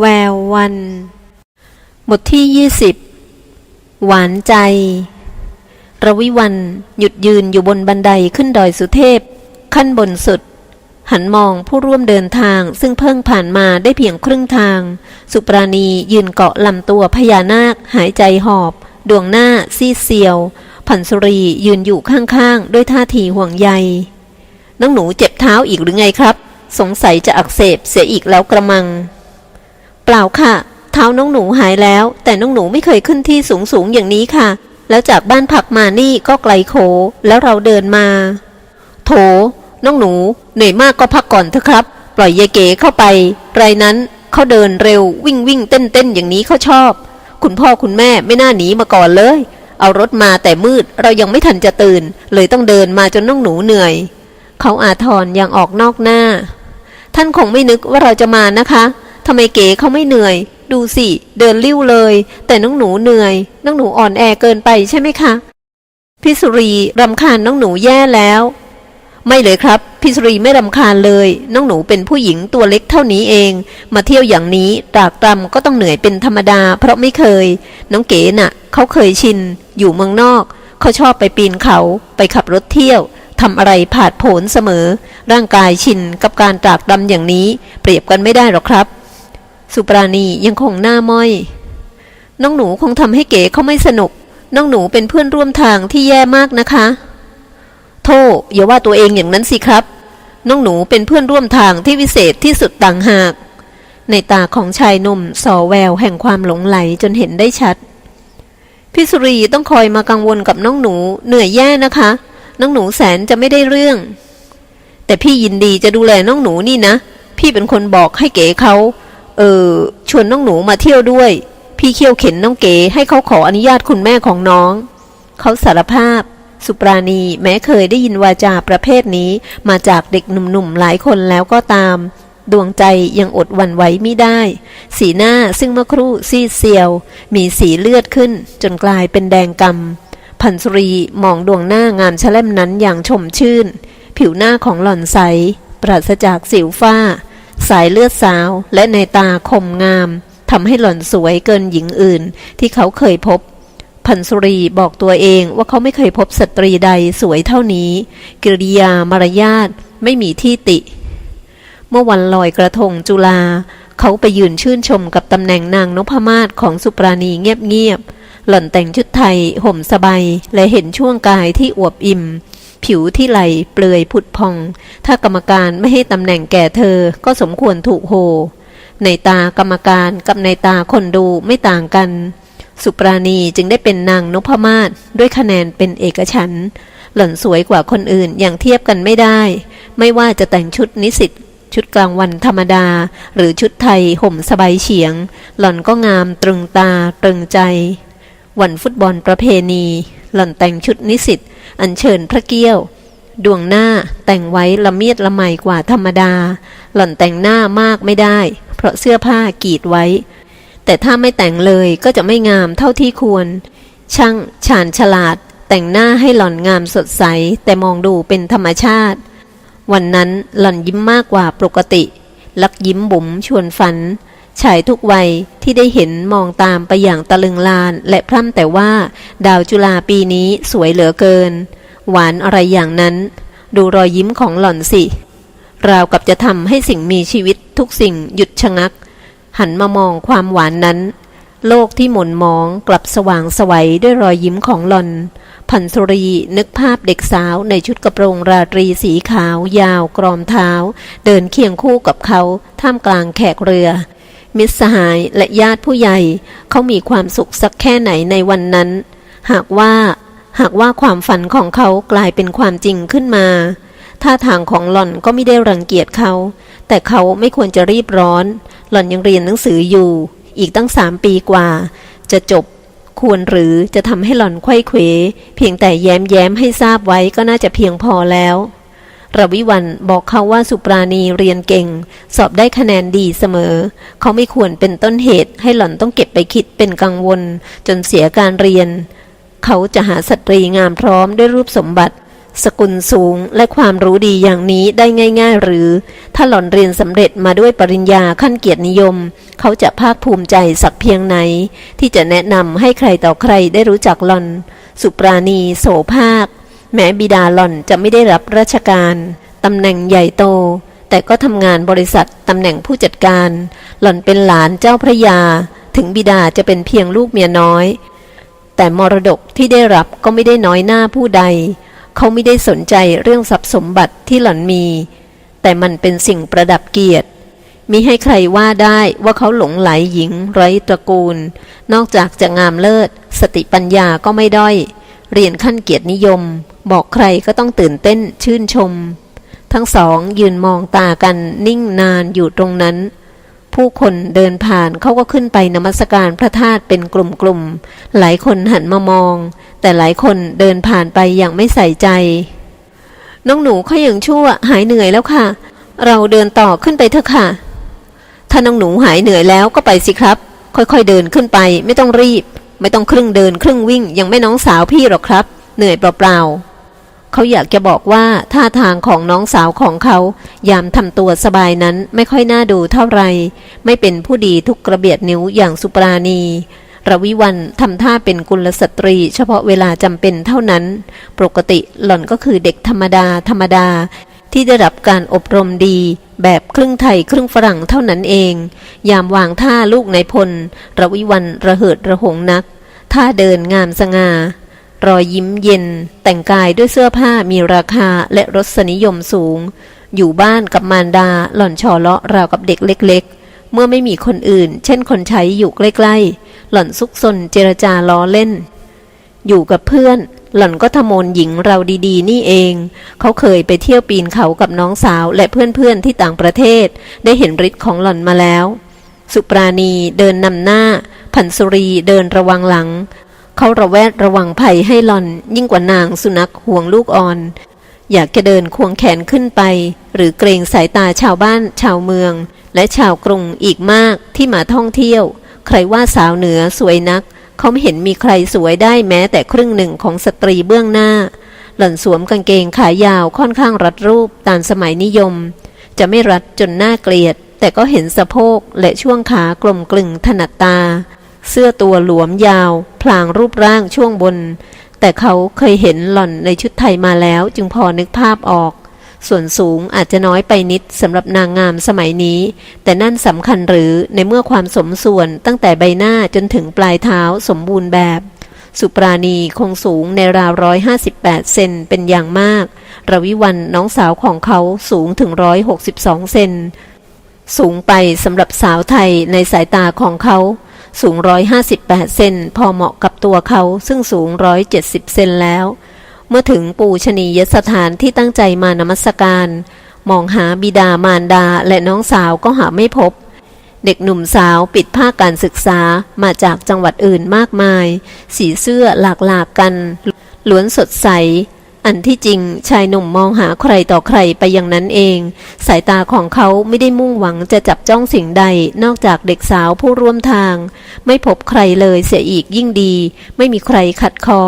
แวววัน บทที่ยี่สิบหวานใจ ระวิวันหยุดยืนอยู่บนบันไดขึ้นดอยสุเทพ ขั้นบนสุด หันมองผู้ร่วมเดินทางซึ่งเพิ่งผ่านมาได้เพียงครึ่งทาง สุปราณียืนเกาะลำตัวพญานาค หายใจหอบ ดวงหน้าซีเซียวผันสุรียืนอยู่ข้างๆ ด้วยท่าทีห่วงใยน้องหนูเจ็บเท้าอีกหรือไงครับ สงสัยจะอักเสบเสียอีกแล้วกระมัง ล่าค่ะ เท้าน้องหนูหายแล้ว แต่น้องหนูไม่เคยขึ้นที่สูงสูงๆอย่างนี้ค่ะ แล้วจากบ้านพักมานี่ก็ไกลโขแล้วเราเดินมา โถ น้องหนู เหนื่อยมากก็พักก่อนเถอะครับ ปล่อยยายเก๋เข้าไป ไรนั้นเขาเดินเร็ววิ่งวิ่งเต้นเต้นอย่างนี้เขาชอบ คุณพ่อคุณแม่ไม่น่าหนีมาก่อนเลย เอารถมาแต่มืดเรายังไม่ทันจะตื่น เลยต้องเดินมาจนน้องหนูเหนื่อย เขาอาทรยังออกนอกหน้า ท่านคงไม่นึกว่าเราจะมานะคะ ทำไมเก๋เขาไม่เหนื่อย ดูสิ เดินลิ้วเลย แต่น้องหนูเหนื่อย น้องหนูอ่อนแอเกินไปใช่ไหมคะพี่สุรีรำคาญน้องหนูแย่แล้ว ไม่เลยครับพี่สุรีไม่รำคาญเลย น้องหนูเป็นผู้หญิงตัวเล็กเท่านี้เอง มาเที่ยวอย่างนี้ตรากตรำก็ต้องเหนื่อยเป็นธรรมดา เพราะไม่เคย น้องเก๋น่ะ เขาเคยชิน อยู่เมืองนอก เขาชอบไปปีนเขา ไปขับรถเที่ยวทำอะไรผาดโผนเสมอ ร่างกายชินกับการตรากตรำอย่างนี้ เปรียบกันไม่ได้หรอกครับ สุปราณียังคงหน้าม้อย น้องหนูคงทำให้เก๋เขาไม่สนุก น้องหนูเป็นเพื่อนร่วมทางที่แย่มากนะคะโธ่อย่าว่าตัวเองอย่างนั้นสิครับ น้องหนูเป็นเพื่อนร่วมทางที่วิเศษที่สุดต่างหาก ในตาของชายหนุ่มสอแววแห่งความหลงไหลจนเห็นได้ชัดพี่สุรีต้องคอยมากังวลกับน้องหนูเหนื่อยแย่นะคะ น้องหนูแสนจะไม่ได้เรื่อง แต่พี่ยินดีจะดูแลน้องหนูนี่นะ พี่เป็นคนบอกให้เก๋เขา เออชวนน้องหนูมาเที่ยวด้วย พี่เคี่ยวเข็นน้องเก๋ให้เขาขออนุญาตคุณแม่ของน้อง เขาสารภาพ สุปราณีแม้เคยได้ยินวาจาประเภทนี้ มาจากเด็กหนุ่มๆหลายคนแล้วก็ตาม ดวงใจยังอดวันไหวไม่ได้ สีหน้าซึ่งเมื่อครู่ซีดเซียว มีสีเลือดขึ้น จนกลายเป็นแดงกำพันสุรีมองดวงหน้างามแฉล่มนั้นอย่างชมชื่น ผิวหน้าของหล่อนใสปราศจากสิวฝ้า สายเลือดสาว และในตาคมงามทำให้หล่อนสวยเกินหญิงอื่น ที่เขาเคยพบ พันสุรีบอกตัวเองว่าเขาไม่เคยพบสตรีใดสวยเท่านี้ กิริยามารยาทไม่มีที่ติ เมื่อวันลอยกระทงจุลา เขาไปยืนชื่นชมกับตำแหน่งนางนพมาศของสุปราณีเงียบๆหล่อนแต่งชุดไทย ห่มสบายและเห็นช่วงกายที่อวบอิ่ม ผิวที่ไหลเปลือยผุดพอง ถ้ากรรมการไม่ให้ตำแหน่งแก่เธอก็สมควรถูกโห ในตากรรมการกับในตาคนดูไม่ต่างกัน สุปราณีจึงได้เป็นนางนพมาศด้วยคะแนนเป็นเอกฉันท์หล่อนสวยกว่าคนอื่นอย่างเทียบกันไม่ได้ ไม่ว่าจะแต่งชุดนิสิตชุดกลางวันธรรมดา หรือชุดไทยห่มสบายเฉียง หล่อนก็งามตรึงตาตรึงใจ วันฟุตบอลประเพณี หล่อนแต่งชุดนิสิตอัญเชิญพระเกี้ยว ดวงหน้าแต่งไว้ละเมียดละไมกว่าธรรมดา หล่อนแต่งหน้ามากไม่ได้ เพราะเสื้อผ้ากีดไว้ แต่ถ้าไม่แต่งเลยก็จะไม่งามเท่าที่ควร ช่างชาญฉลาด แต่งหน้าให้หล่อนงามสดใส แต่มองดูเป็นธรรมชาติ วันนั้นหล่อนยิ้มมากกว่าปกติ ลักยิ้มบุ๋มชวนฝัน ชายทุกวัยที่ได้เห็นมองตามไปอย่างตะลึงลานและพร่ำแต่ว่า ดาวจุฬาปีนี้สวยเหลือเกิน หวานอะไรอย่างนั้น ดูรอยยิ้มของหล่อนสิ ราวกับจะทำให้สิ่งมีชีวิตทุกสิ่งหยุดชะงัก หันมามองความหวานนั้น โลกที่หม่นมองกลับสว่างสวัยด้วยรอยยิ้มของหล่อนพันสุรีนึกภาพเด็กสาวในชุดกระโปรงราตรีสีขาวยาวกรอมเท้า เดินเคียงคู่กับเขาท่ามกลางแขกเรือ มิตรสหายและญาติผู้ใหญ่เขามีความสุขสักแค่ไหนในวันนั้น หากว่า หากว่าความฝันของเขากลายเป็นความจริงขึ้นมา ท่าทางของหล่อนก็ไม่ได้รังเกียจเขา แต่เขาไม่ควรจะรีบร้อน หล่อนยังเรียนหนังสืออยู่ อีกตั้งสามปีกว่า จะจบ ควรหรือจะทำให้หล่อนไข้เขวเพียงแต่แย้มแย้มให้ทราบไว้ก็น่าจะเพียงพอแล้ว รวิวันบอกเขาว่าสุปราณีเรียนเก่ง สอบได้คะแนนดีเสมอ เขาไม่ควรเป็นต้นเหตุให้หล่อนต้องเก็บไปคิดเป็นกังวล จนเสียการเรียน เขาจะหาสตรีงามพร้อมด้วยรูปสมบัติ สกุลสูงและความรู้ดีอย่างนี้ได้ง่ายๆ หรือ ถ้าหล่อนเรียนสำเร็จมาด้วยปริญญาขั้นเกียรตินิยม เขาจะภาคภูมิใจสักเพียงไหน ที่จะแนะนำให้ใครต่อใครได้รู้จักหล่อน สุปราณี โสภาค แม้บิดาหล่อนจะไม่ได้รับราชการตำแหน่งใหญ่โต แต่ก็ทำงานบริษัทตำแหน่งผู้จัดการ หล่อนเป็นหลานเจ้าพระยา ถึงบิดาจะเป็นเพียงลูกเมียน้อย แต่มรดกที่ได้รับก็ไม่ได้น้อยหน้าผู้ใด เขาไม่ได้สนใจเรื่องทรัพย์สมบัติที่หล่อนมี แต่มันเป็นสิ่งประดับเกียรติมิให้ใครว่าได้ว่าเขาหลงไหลหญิงไร้ตระกูล นอกจากจะงามเลิศ สติปัญญาก็ไม่ด้อย เรียนขั้นเกียรตินิยม บอกใครก็ต้องตื่นเต้นชื่นชม ทั้งสองยืนมองตากันนิ่งนานอยู่ตรงนั้น ผู้คนเดินผ่านเขาก็ขึ้นไปนมัสการพระธาตุเป็นกลุ่มๆ หลายคนหันมามอง แต่หลายคนเดินผ่านไปอย่างไม่ใส่ใจ น้องหนูเขาอย่างชั่วหายเหนื่อยแล้วค่ะ เราเดินต่อขึ้นไปเถอะค่ะ ถ้าน้องหนูหายเหนื่อยแล้วก็ไปสิครับ ค่อยๆเดินขึ้นไปไม่ต้องรีบ ไม่ต้องครึ่งเดินครึ่งวิ่งยังไม่น้องสาวพี่หรอกครับ เหนื่อยเปล่าๆ เขาอยากจะบอกว่าท่าทางของน้องสาวของเขา ยามทำตัวสบายนั้นไม่ค่อยน่าดูเท่าไร ไม่เป็นผู้ดีทุกกระเบียดนิ้วอย่างสุปราณีระวิวันทำท่าเป็นกุลสตรี เฉพาะเวลาจำเป็นเท่านั้น ปกติหล่อนก็คือเด็กธรรมดา ธรรมดา ที่ได้รับการอบรมดี แบบครึ่งไทยครึ่งฝรั่งเท่านั้นเอง ยามวางท่าลูกในพล ระวิวันระเหิดระหงนัก ท่าเดินงามสง่า รอยยิ้มเย็น แต่งกายด้วยเสื้อผ้ามีราคาและรสนิยมสูง อยู่บ้านกับมารดาหล่อนชอเลาะราวกับเด็กเล็ก ๆ เมื่อไม่มีคนอื่น เช่นคนใช้อยู่ใกล้ๆ หล่อนซุกซนเจรจาล้อเล่น อยู่กับเพื่อน หล่อนก็ทะโมนหญิงเราดีๆ นี่เอง เขาเคยไปเที่ยวปีนเขากับน้องสาวและเพื่อนๆที่ต่างประเทศ ได้เห็นฤทธิ์ของหล่อนมาแล้ว สุปราณีเดินนำหน้าพันสุรีเดินระวังหลัง เขาระแวดระวังภัยให้หล่อน ยิ่งกว่านางสุนัขห่วงลูกอ่อน อยากจะเดินควงแขนขึ้นไป หรือเกรงสายตาชาวบ้านชาวเมือง และชาวกรุงอีกมากที่มาท่องเที่ยว ใครว่าสาวเหนือสวยนัก เขาไม่เห็นมีใครสวยได้แม้แต่ครึ่งหนึ่งของสตรีเบื้องหน้า หล่อนสวมกางเกงขายาวค่อนข้างรัดรูปตามสมัยนิยม จะไม่รัดจนน่าเกลียด แต่ก็เห็นสะโพกและช่วงขากลมกลึงถนัดตา เสื้อตัวหลวมยาว พลางรูปร่างช่วงบน แต่เขาเคยเห็นหล่อนในชุดไทยมาแล้วจึงพอนึกภาพออก ส่วนสูงอาจจะน้อยไปนิดสำหรับนางงามสมัยนี้ แต่นั่นสำคัญหรือในเมื่อความสมส่วนตั้งแต่ใบหน้าจนถึงปลายเท้าสมบูรณ์แบบ สุปราณีคงสูงในราวร้อยห้าสิบแปดเซนเป็นอย่างมากระวิวันน้องสาวของเขาสูงถึงร้อยหกสิบสองเซนสูงไปสำหรับสาวไทยในสายตาของเขา สูงร้อยห้าสิบแปดเซนพอเหมาะกับตัวเขาซึ่งสูงร้อยเจ็ดสิบเซนแล้ว เมื่อถึงปูชนียสถานที่ตั้งใจมานมัสการ มองหาบิดามารดาและน้องสาวก็หาไม่พบ เด็กหนุ่มสาวปิดภาคการศึกษามาจากจังหวัดอื่นมากมาย สีเสื้อหลากหลากกัน ล้วนสดใส อันที่จริงชายหนุ่มมองหาใครต่อใครไปอย่างนั้นเอง สายตาของเขาไม่ได้มุ่งหวังจะจับจ้องสิ่งใดนอกจากเด็กสาวผู้ร่วมทาง ไม่พบใครเลยเสียอีกยิ่งดี ไม่มีใครขัดคอ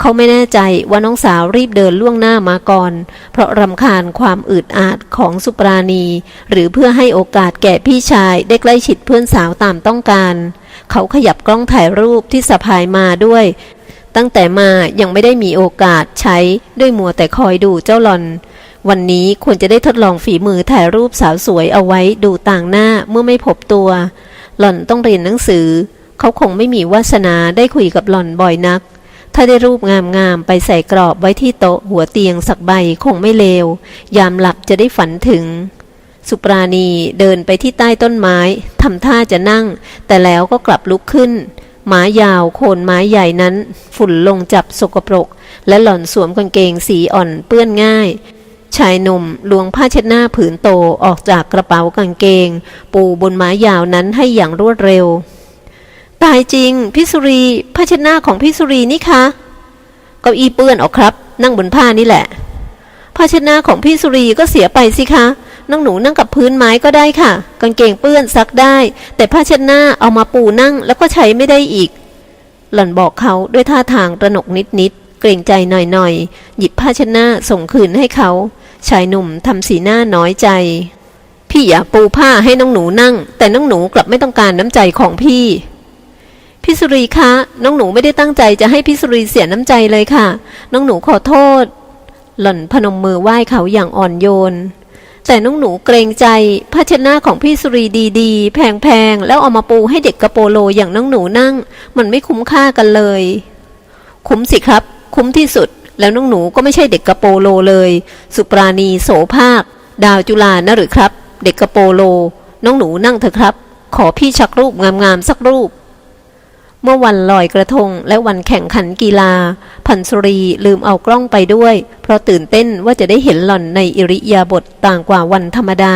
เขาไม่แน่ใจว่าน้องสาวรีบเดินล่วงหน้ามาก่อน เพราะรำคาญความอึดอัดของสุปราณี หรือเพื่อให้โอกาสแก่พี่ชายได้ใกล้ชิดเพื่อนสาวตามต้องการเขาขยับกล้องถ่ายรูปที่สะพายมาด้วย ตั้งแต่มายังไม่ได้มีโอกาสใช้ด้วยมัวแต่คอยดูเจ้าหลอน วันนี้ควรจะได้ทดลองฝีมือถ่ายรูปสาวสวยเอาไว้ดูต่างหน้าเมื่อไม่พบตัว หล่อนต้องเรียนหนังสือ เขาคงไม่มีวาสนาได้คุยกับหล่อนบ่อยนัก ถ้าได้รูปงามๆไปใส่กรอบไว้ที่โต๊ะหัวเตียงสักใบคงไม่เลว ยามหลับจะได้ฝันถึงสุปราณีเดินไปที่ใต้ต้นไม้ทำท่าจะนั่ง แต่แล้วก็กลับลุกขึ้น ไม้ยาวโคนไม้ใหญ่นั้น ฝุ่นลงจับสกปรก และหล่อนสวมกางเกงสีอ่อนเปื้อนง่าย ชายหนุ่มลวงผ้าเช็ดหน้าผืนโตออกจากกระเป๋ากางเกง ปูบนไม้ยาวนั้นให้อย่างรวดเร็ว ตายจริงพี่สุรีผ้าเช็ดหน้าของพี่สุรีนี่คะเก้าอี้เปื้อนออกครับ นั่งบนผ้านี่แหละผ้าเช็ดหน้าของพี่สุรีก็เสียไปสิคะ น้องหนูนั่งกับพื้นไม้ก็ได้ค่ะ กางเกงเปื้อนซักได้ แต่ผ้าเช็ดหน้าเอามาปูนั่งแล้วก็ใช้ไม่ได้อีก หล่อนบอกเขาด้วยท่าทางระหนกนิดเกรงใจหน่อยๆหยิบผ้าเช็ดหน้าส่งคืนให้เขาชายหนุ่มทำสีหน้าน้อยใจ พี่อยากปูผ้าให้น้องหนูนั่ง แต่น้องหนูกลับไม่ต้องการน้ำใจของพี่พี่สุรีคะน้องหนูไม่ได้ตั้งใจจะให้พี่สุรีเสียน้ำใจเลยค่ะ น้องหนูขอโทษ หล่อนพนมมือไหว้เขาอย่างอ่อนโยน แต่น้องหนูเกรงใจผ้าชน้าของพี่สุรีดีๆ แพงๆ แล้วเอามาปูให้เด็กกระโปโลอย่างน้องหนูนั่ง มันไม่คุ้มค่ากันเลย คุ้มสิครับ คุ้มที่สุด แล้วน้องหนูก็ไม่ใช่เด็กกระโปโลเลย สุปราณีโสภาค ดาวจุลานะหรือครับ เด็กกระโปโล น้องหนูนั่งเถอะครับ ขอพี่ชักรูปงามๆสักรูป เมื่อวันลอยกระทงและวันแข่งขันกีฬา พันสุรีลืมเอากล้องไปด้วย เพราะตื่นเต้นว่าจะได้เห็นหล่อนในอิริยาบถต่างกว่าวันธรรมดา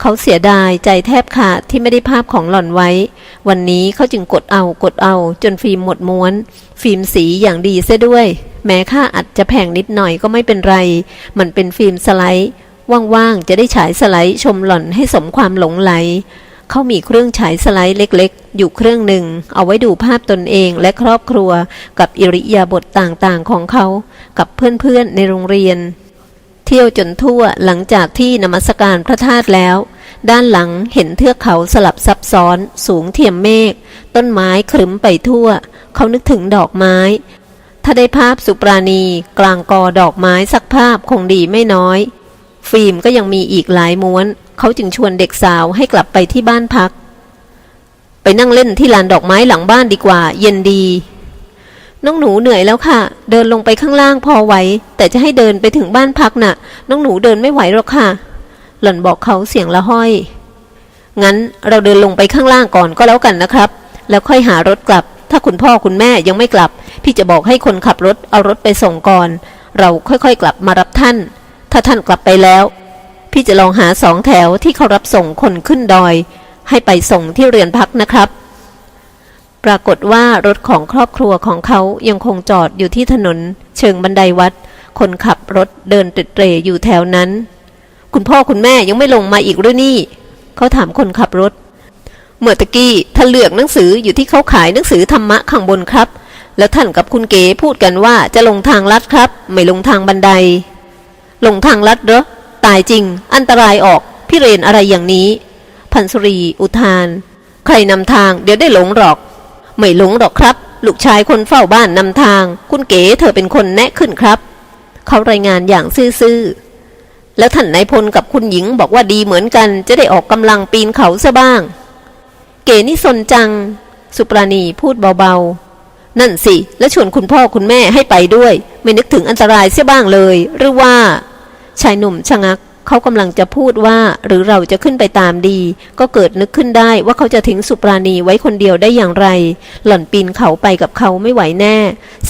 เขาเสียดายใจแทบขาดที่ไม่ได้ภาพของหล่อนไว้ วันนี้เขาจึงกดเอากดเอาจนฟิล์มหมดม้วน ฟิล์มสีอย่างดีเสียด้วย แม้ค่าอัดจะแพงนิดหน่อยก็ไม่เป็นไร มันเป็นฟิล์มสไลด์ว่างๆจะได้ฉายสไลด์ชมหล่อนให้สมความหลงไหล เขามีเครื่องฉายสไลด์เล็กๆ อยู่เครื่องหนึ่ง เอาไว้ดูภาพตนเองและครอบครัว กับอิริยาบถต่างๆของเขา กับเพื่อนๆในโรงเรียน เที่ยวจนทั่วหลังจากที่นมัสการพระธาตุแล้ว ด้านหลังเห็นเทือกเขาสลับซับซ้อน สูงเทียมเมฆต้นไม้ครึ้มไปทั่ว เขานึกถึงดอกไม้ ถ้าได้ภาพสุปราณี กลางกอดอกไม้สักภาพคงดีไม่น้อย ฟิล์มก็ยังมีอีกหลายม้วน เขาจึงชวนเด็กสาวให้กลับไปที่บ้านพัก ไปนั่งเล่นที่ลานดอกไม้หลังบ้านดีกว่า เย็นดี น้องหนูเหนื่อยแล้วค่ะ เดินลงไปข้างล่างพอไหว แต่จะให้เดินไปถึงบ้านพักน่ะ น้องหนูเดินไม่ไหวหรอกค่ะ หล่อนบอกเขาเสียงละห้อย งั้นเราเดินลงไปข้างล่างก่อนก็แล้วกันนะครับ แล้วค่อยหารถกลับ ถ้าคุณพ่อคุณแม่ยังไม่กลับ พี่จะบอกให้คนขับรถเอารถไปส่งก่อน เราค่อยๆกลับมารับท่าน ถ้าท่านกลับไปแล้ว พี่จะลองหาสองแถวที่เขารับส่งคนขึ้นดอย ให้ไปส่งที่เรือนพักนะครับ ปรากฏว่ารถของครอบครัวของเขายังคงจอดอยู่ที่ถนน เชิงบันไดวัด คนขับรถเดินตรึดเตรอยู่แถวนั้น คุณพ่อคุณแม่ยังไม่ลงมาอีกหรือนี่ เขาถามคนขับรถ เมื่อตะกี้ท่านเลือกหนังสืออยู่ที่เขาขายหนังสือธรรมะข้างบนครับ แล้วท่านกับคุณเก๋พูดกันว่าจะลงทางลัดครับ ไม่ลงทางบันได ลงทางลัดเหรอ ตายจริง อันตรายออกพี่เรนอะไรอย่างนี้ พันสุรี อุทาน ใครนำทางเดี๋ยวได้หลงหรอก ไม่หลงหรอกครับ ลูกชายคนเฝ้าบ้านนำทาง คุณเก๋เธอเป็นคนแนะขึ้นครับ เขารายงานอย่างซื่อๆ แล้วท่านนายพลกับคุณหญิงบอกว่าดีเหมือนกัน จะได้ออกกำลังปีนเขาซะบ้าง เก๋นี่สนจัง สุปราณีพูดเบาๆ นั่นสิ แล้วชวนคุณพ่อคุณแม่ให้ไปด้วย ไม่นึกถึงอันตรายเสียบ้างเลย หรือว่า ชายหนุ่มชะงักเขากำลังจะพูดว่า หรือเราจะขึ้นไปตามดี ก็เกิดนึกขึ้นได้ว่าเขาจะทิ้งสุปราณีไว้คนเดียวได้อย่างไร หล่อนปีนเขาไปกับเขาไม่ไหวแน่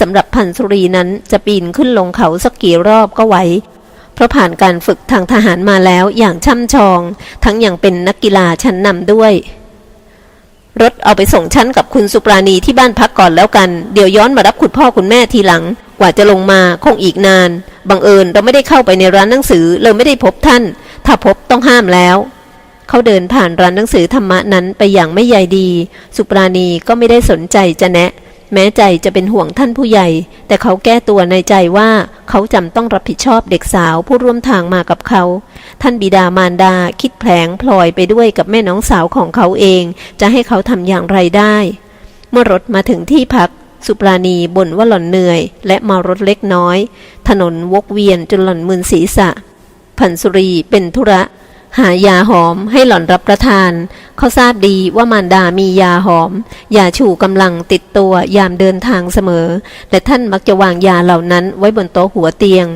สำหรับพันสุรีนั้นจะปีนขึ้นลงเขาสักกี่รอบก็ไหวเพราะผ่านการฝึกทางทหารมาแล้วอย่างช่ำชอง ทั้งอยังเป็นนักกีฬาชั้นนำด้วย รถเอาไปส่งชั้นกับคุณสุปราณีที่บ้านพักก่อนแล้วกัน เดี๋ยวย้อนมารับคุณพ่อคุณแม่ทีหลัง กว่าจะลงมาคงอีกนาน บังเอิญเราไม่ได้เข้าไปในร้านหนังสือเลยไม่ได้พบท่าน ถ้าพบต้องห้ามแล้ว เขาเดินผ่านร้านหนังสือธรรมะนั้นไปอย่างไม่ใยดี สุปราณีก็ไม่ได้สนใจจะแนะ แม้ใจจะเป็นห่วงท่านผู้ใหญ่ แต่เขาแก้ตัวในใจว่าเขาจำต้องรับผิดชอบเด็กสาวผู้ร่วมทางมากับเขา ท่านบิดามารดาคิดแผลงพลอยไปด้วยกับแม่น้องสาวของเขาเอง จะให้เขาทำอย่างไรได้ เมื่อรถมาถึงที่พัก สุปราณีบ่นว่าหล่อนเหนื่อย และเมารถเล็กน้อย ถนนวกเวียนจนหล่อนมึนศีรษะ พันสุรีเป็นธุระ หายาหอมให้หล่อนรับประทาน เขาทราบดีว่ามารดามียาหอม ยาชูกำลังติดตัวยามเดินทางเสมอและท่านมักจะวางยาเหล่านั้นไว้บนโต๊ะหัวเตียง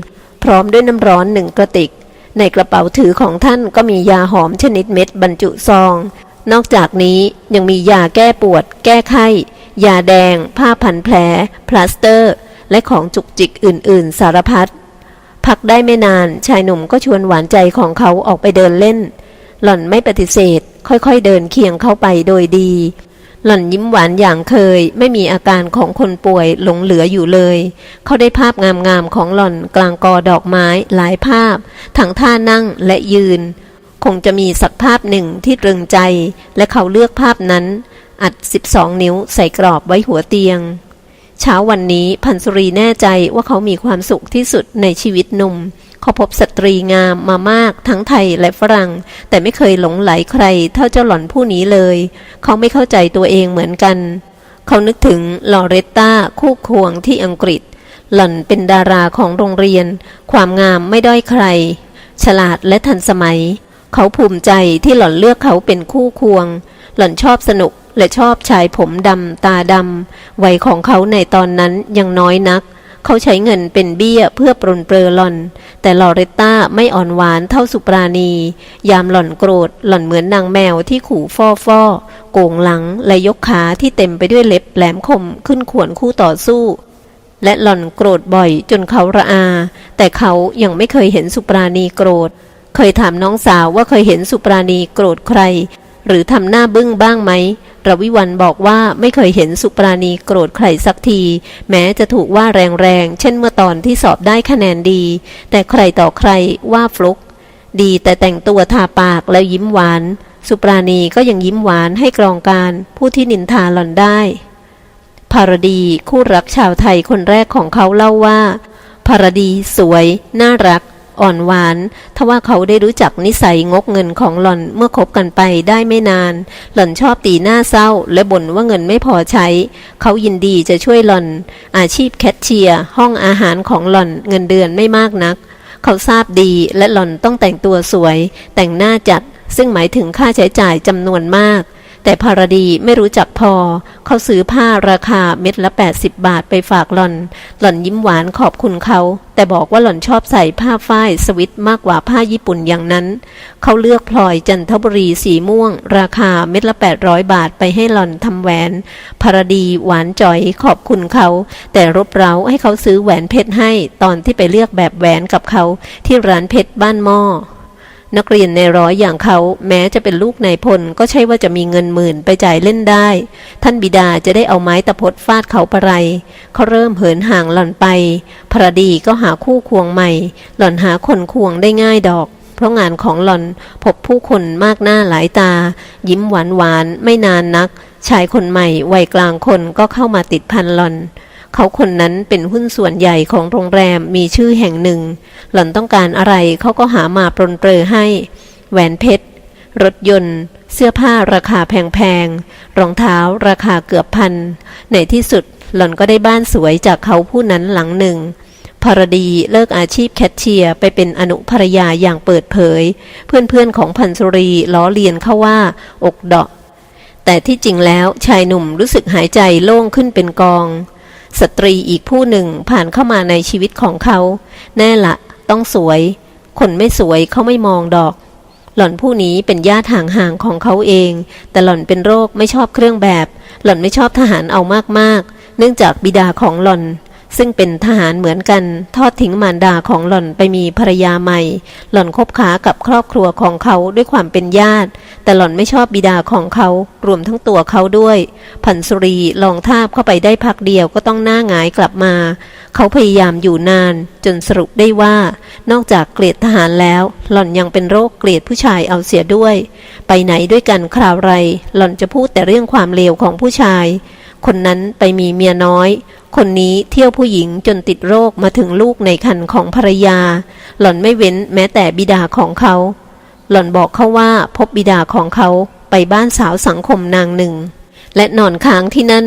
พร้อมด้วยน้ำร้อนหนึ่งกระติก ในกระเป๋าถือของท่านก็มียาหอมชนิดเม็ดบรรจุซอง นอกจากนี้ยังมียาแก้ปวด แก้ไข้ ยาแดง ผ้าพันแผล พลาสเตอร์ และของจุกจิกอื่น ๆ สารพัด พักได้ไม่นานชายหนุ่มก็ชวนหวานใจของเขาออกไปเดินเล่น หล่อนไม่ปฏิเสธ ค่อยๆเดินเคียงเข้าไปโดยดี หล่อนยิ้มหวานอย่างเคย ไม่มีอาการของคนป่วยหลงเหลืออยู่เลย เขาได้ภาพงามๆของหล่อนกลางกอดอกไม้หลายภาพ ทั้งท่านั่งและยืน คงจะมีสักภาพหนึ่งที่ตรึงใจ และเขาเลือกภาพนั้น อัด 12 นิ้วใส่กรอบไว้หัวเตียง เช้าวันนี้พันสุรีแน่ใจว่าเขามีความสุขที่สุดในชีวิตหนุ่ม เขาพบสตรีงามมามากทั้งไทยและฝรั่ง แต่ไม่เคยหลงไหลใครเท่าเจ้าหล่อนผู้นี้เลย เขาไม่เข้าใจตัวเองเหมือนกัน เขานึกถึงลอเรตตาคู่ควงที่อังกฤษ หล่อนเป็นดาราของโรงเรียน ความงามไม่ด้อยใคร ฉลาดและทันสมัย เขาภูมิใจที่หล่อนเลือกเขาเป็นคู่ควง หล่อนชอบสนุก และชอบชายผมดำตาดำวัยของเขาในตอนนั้นยังน้อยนัก เขาใช้เงินเป็นเบี้ยเพื่อปรนเปรอหล่อน แต่ลอเรตตาไม่อ่อนหวานเท่าสุปราณี ยามหล่อนโกรธหล่อนเหมือนนางแมวที่ขู่ฟ่อฟ่อโกงหลังและยกขาที่เต็มไปด้วยเล็บแหลมคมขึ้นขวนคู่ต่อสู้และหล่อนโกรธบ่อยจนเขาระอา แต่เขายังไม่เคยเห็นสุปราณีโกรธ เคยถามน้องสาวว่าเคยเห็นสุปราณีโกรธใคร หรือทำหน้าบึ้งบ้างไหมรวิวันบอกว่าไม่เคยเห็นสุปราณีโกรธใครสักที แม้จะถูกว่าแรงๆ เช่นเมื่อตอนที่สอบได้คะแนนดี แต่ใครต่อใครว่าฟลุก ดีแต่แต่งตัวทาปากแล้วยิ้มหวาน สุปราณีก็ยังยิ้มหวานให้กรองการผู้ที่นินทาหล่อนได้ ภารดีคู่รักชาวไทยคนแรกของเขาเล่าว่าภารดีสวย น่ารัก อ่อนหวาน ทว่าเขาได้รู้จักนิสัยงกเงินของหล่อนเมื่อคบกันไปได้ไม่นาน หล่อนชอบตีหน้าเศร้า และบ่นว่าเงินไม่พอใช้ เขายินดีจะช่วยหล่อน อาชีพแคชเชียร์ ห้องอาหารของหล่อนเงินเดือนไม่มากนัก เขาทราบดีและหล่อนต้องแต่งตัวสวย แต่งหน้าจัด ซึ่งหมายถึงค่าใช้จ่ายจำนวนมาก แต่ภารดีไม่รู้จักพอ เขาซื้อผ้าราคาเม็ดละ 80 บาทไปฝากหล่อน หล่อนยิ้มหวานขอบคุณเขา แต่บอกว่าหล่อนชอบใส่ผ้าฝ้ายสวิตมากกว่าผ้าญี่ปุ่นอย่างนั้น เขาเลือกพลอยจันทบุรีสีม่วง ราคาเม็ดละ 800 บาทไปให้หล่อนทำแหวน ภารดีหวานจ่อยขอบคุณเขา แต่รบเร้าให้เขาซื้อแหวนเพชรให้ตอนที่ไปเลือกแบบแหวนกับเขาที่ร้านเพชรบ้านหม้อ นักเรียนในร้อยอย่างเขาแม้จะเป็นลูกนายพลก็ใช่ว่าจะมีเงินหมื่นไปจ่ายเล่นได้ ท่านบิดาจะได้เอาไม้ตะพดฟาดเขาประไรเขาเริ่มเหินห่างหล่อนไปพระดีก็หาคู่ควงใหม่ หล่อนหาคนควงได้ง่ายดอก เพราะงานของหล่อนพบผู้คนมากหน้าหลายตา ยิ้มหวานหวานไม่นานนัก ชายคนใหม่วัยกลางคนก็เข้ามาติดพันหล่อน เขาคนนั้นเป็นหุ้นส่วนใหญ่ของโรงแรมมีชื่อแห่งหนึ่ง หล่อนต้องการอะไรเขาก็หามาปรนเปรอให้ แหวนเพชร รถยนต์ เสื้อผ้าราคาแพงๆ รองเท้าราคาเกือบพัน ในที่สุดหล่อนก็ได้บ้านสวยจากเขาผู้นั้นหลังหนึ่งภารดีเลิกอาชีพแคชเชียร์ไปเป็นอนุภรยาอย่างเปิดเผย เพื่อนๆของพันสุรีล้อเลียนเขาว่า อกเดาะแต่ที่จริงแล้วชายหนุ่มรู้สึกหายใจโล่งขึ้นเป็นกอง สตรีอีกผู้หนึ่งผ่านเข้ามาในชีวิตของเขา แน่ละ ต้องสวย คนไม่สวยเขาไม่มองดอก หล่อนผู้นี้เป็นญาติห่างๆของเขาเอง แต่หล่อนเป็นโรคไม่ชอบเครื่องแบบ หล่อนไม่ชอบทหารเอามากๆ เนื่องจากบิดาของหล่อน ซึ่งเป็นทหารเหมือนกันทอดทิ้งมารดาของหล่อนไปมีภรรยาใหม่ หล่อนคบค้ากับครอบครัวของเขาด้วยความเป็นญาติ แต่หล่อนไม่ชอบบิดาของเขารวมทั้งตัวเขาด้วย พันสุรีลองทาบเข้าไปได้พักเดียวก็ต้องหน้าหงายกลับมา เขาพยายามอยู่นาน จนสรุปได้ว่า นอกจากเกลียดทหารแล้ว หล่อนยังเป็นโรคเกลียดผู้ชายเอาเสียด้วย ไปไหนด้วยกันคราวไร หล่อนจะพูดแต่เรื่องความเลวของผู้ชายคนนั้นไปมีเมียน้อย คนนี้เที่ยวผู้หญิงจนติดโรคมาถึงลูกในคันของภรรยา หล่อนไม่เว้นแม้แต่บิดาของเขา หล่อนบอกเขาว่าพบบิดาของเขาไปบ้านสาวสังคมนางหนึ่ง และนอนค้างที่นั่น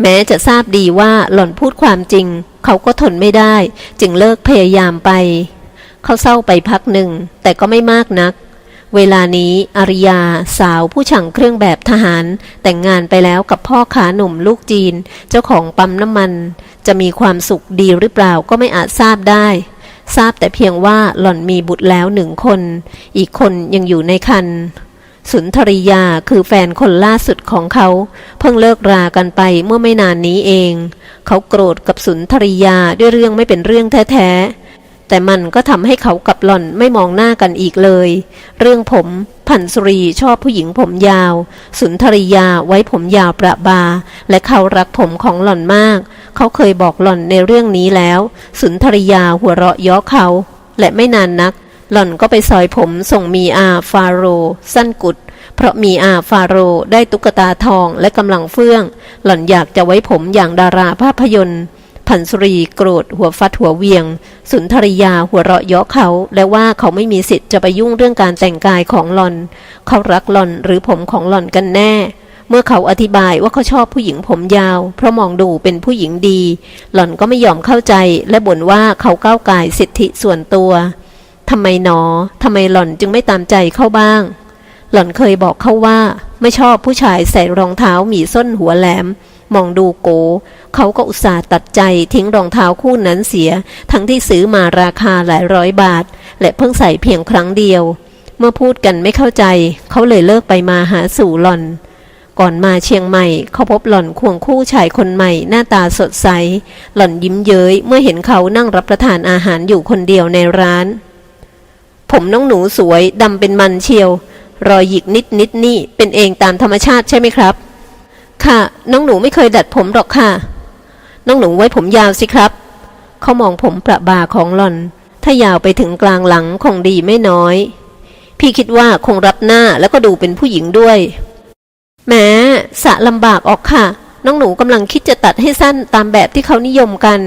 แม้จะทราบดีว่าหล่อนพูดความจริง เขาก็ทนไม่ได้ จึงเลิกพยายามไป เขาเศร้าไปพักหนึ่ง แต่ก็ไม่มากนัก เวลานี้อริยาสาวผู้ช่างเครื่องแบบทหาร แต่งงานไปแล้วกับพ่อขาหนุ่มลูกจีน เจ้าของปั๊มน้ำมัน จะมีความสุขดีหรือเปล่าก็ไม่อาจทราบได้ ทราบแต่เพียงว่าหล่อนมีบุตรแล้วหนึ่งคน อีกคนยังอยู่ในคันสุนทรียาคือแฟนคนล่าสุดของเขา เพิ่งเลิกรากันไปเมื่อไม่นานนี้เอง เขาโกรธกับสุนทรียาด้วยเรื่องไม่เป็นเรื่องแท้ๆ แต่มันก็ทำให้เขากับหล่อนไม่มองหน้ากันอีกเลย เรื่องผมพันสุรีชอบผู้หญิงผมยาว สุนทรียาไว้ผมยาวประบา และเขารักผมของหล่อนมาก เขาเคยบอกหล่อนในเรื่องนี้แล้ว สุนทรียาหัวเราะย้อเขา และไม่นานนัก หล่อนก็ไปซอยผมส่งมีอาฟาโร สั้นกุด เพราะมีอาฟาโรได้ตุ๊กตาทองและกำลังเฟื่อง หล่อนอยากจะไว้ผมอย่างดาราภาพยนตร์ พันสุรีโกรธหัวฟัดหัวเวียง สุนทริยาหัวเราะเยาะเขา และว่าเขาไม่มีสิทธิ์จะไปยุ่งเรื่องการแต่งกายของหล่อน เขารักหล่อนหรือผมของหล่อนกันแน่ เมื่อเขาอธิบายว่าเขาชอบผู้หญิงผมยาว เพราะมองดูเป็นผู้หญิงดี หล่อนก็ไม่ยอมเข้าใจ และบ่นว่าเขาก้าวไก่สิทธิส่วนตัวทำไมหนอทำไมหล่อนจึงไม่ตามใจเข้าบ้าง หล่อนเคยบอกเขาว่า ไม่ชอบผู้ชายใส่รองเท้าหมีส้นหัวแหลม มองดูโก เขาก็อุตส่าห์ตัดใจทิ้งรองเท้าคู่นั้นเสีย ทั้งที่ซื้อมาราคาหลายร้อยบาท และเพิ่งใส่เพียงครั้งเดียว เมื่อพูดกันไม่เข้าใจ เขาเลยเลิกไปมาหาสู่หล่อน ก่อนมาเชียงใหม่ เขาพบหล่อนควงคู่ชายคนใหม่หน้าตาสดใส หล่อนยิ้มเย้ยเมื่อเห็นเขานั่งรับประทานอาหารอยู่คนเดียวในร้าน ผมน้องหนูสวยดำเป็นมันเชียว รอยหยิกนิดนิดนี่เป็นเองตามธรรมชาติใช่ไหมครับ ค่ะ น้องหนูไม่เคยดัดผมหรอกค่ะ น้องหนูไว้ผมยาวสิครับ เขามองผมประบาของหล่อน ถ้ายาวไปถึงกลางหลังคงดีไม่น้อย พี่คิดว่าคงรับหน้าแล้วก็ดูเป็นผู้หญิงด้วยแหม้สะลำบากออกค่ะ น้องหนูกำลังคิดจะตัดให้สั้นตามแบบที่เขานิยมกัน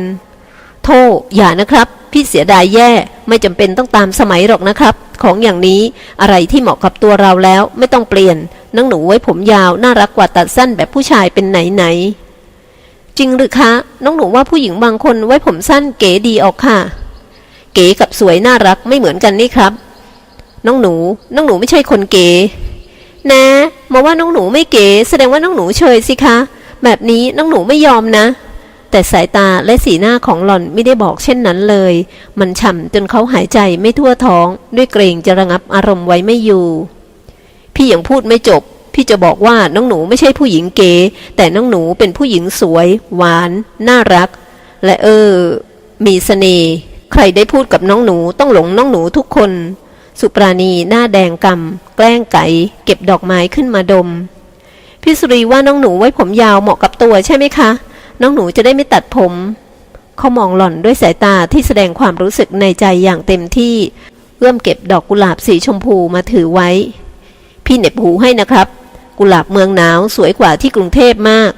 โทษอย่านะครับ พี่เสียดายแย่ไม่จำเป็นต้องตามสมัยหรอกนะครับ ของอย่างนี้อะไรที่เหมาะกับตัวเราแล้วไม่ต้องเปลี่ยนน้องหนูไว้ผมยาวน่ารักกว่าตัดสั้นแบบผู้ชายเป็นไหนไหนๆจริงหรือคะ น้องหนูว่าผู้หญิงบางคนไว้ผมสั้นเก๋ดีออกค่ะ เก๋กับสวยน่ารักไม่เหมือนกันนี่ครับ น้องหนู น้องหนูไม่ใช่คนเก๋นะ มาว่าน้องหนูไม่เก๋แสดงว่าน้องหนูเชยสิคะ แบบนี้น้องหนูไม่ยอมนะ แต่สายตาและสีหน้าของหล่อนไม่ได้บอกเช่นนั้นเลย มันฉ่ำจนเขาหายใจไม่ทั่วท้อง ด้วยเกรงจะระงับอารมณ์ไว้ไม่อยู่ พี่ยังพูดไม่จบ พี่จะบอกว่าน้องหนูไม่ใช่ผู้หญิงเก๋แต่น้องหนูเป็นผู้หญิงสวย หวาน น่ารัก และเออ มีเสน่ห์ใครได้พูดกับน้องหนูต้องหลงน้องหนูทุกคน สุปราณีหน้าแดงกำแกล้งไก่เก็บดอกไม้ขึ้นมาดมพี่สุรีว่าน้องหนูไว้ผมยาวเหมาะกับตัวใช่ไหมคะ น้องหนูจะได้ไม่ตัดผมเขามองหล่อนด้วยสายตาที่แสดงความรู้สึกในใจอย่างเต็มที่ เอื้อมเก็บดอกกุหลาบสีชมพูมาถือไว้ พี่เน็บหูให้นะครับ กุหลาบเมืองหนาวสวยกว่าที่กรุงเทพมาก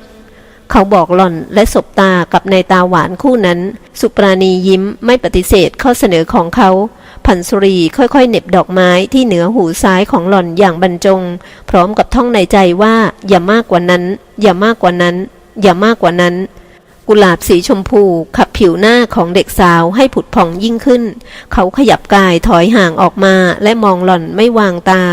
เขาบอกหล่อนและสบตากับนายตาหวานคู่นั้น สุปราณียิ้มไม่ปฏิเสธข้อเสนอของเขาพันสุรีค่อยๆเหน็บดอกไม้ที่เหนือหูซ้ายของหล่อนอย่างบรรจง พร้อมกับท่องในใจว่าอย่ามากกว่านั้น อย่ามากกว่านั้น อย่ามากกว่านั้น กุหลาบสีชมพูขับผิวหน้าของเด็กสาวให้ผุดผ่องยิ่งขึ้น เขาขยับกายถอยห่างออกมาและมองหล่อนไม่วางตา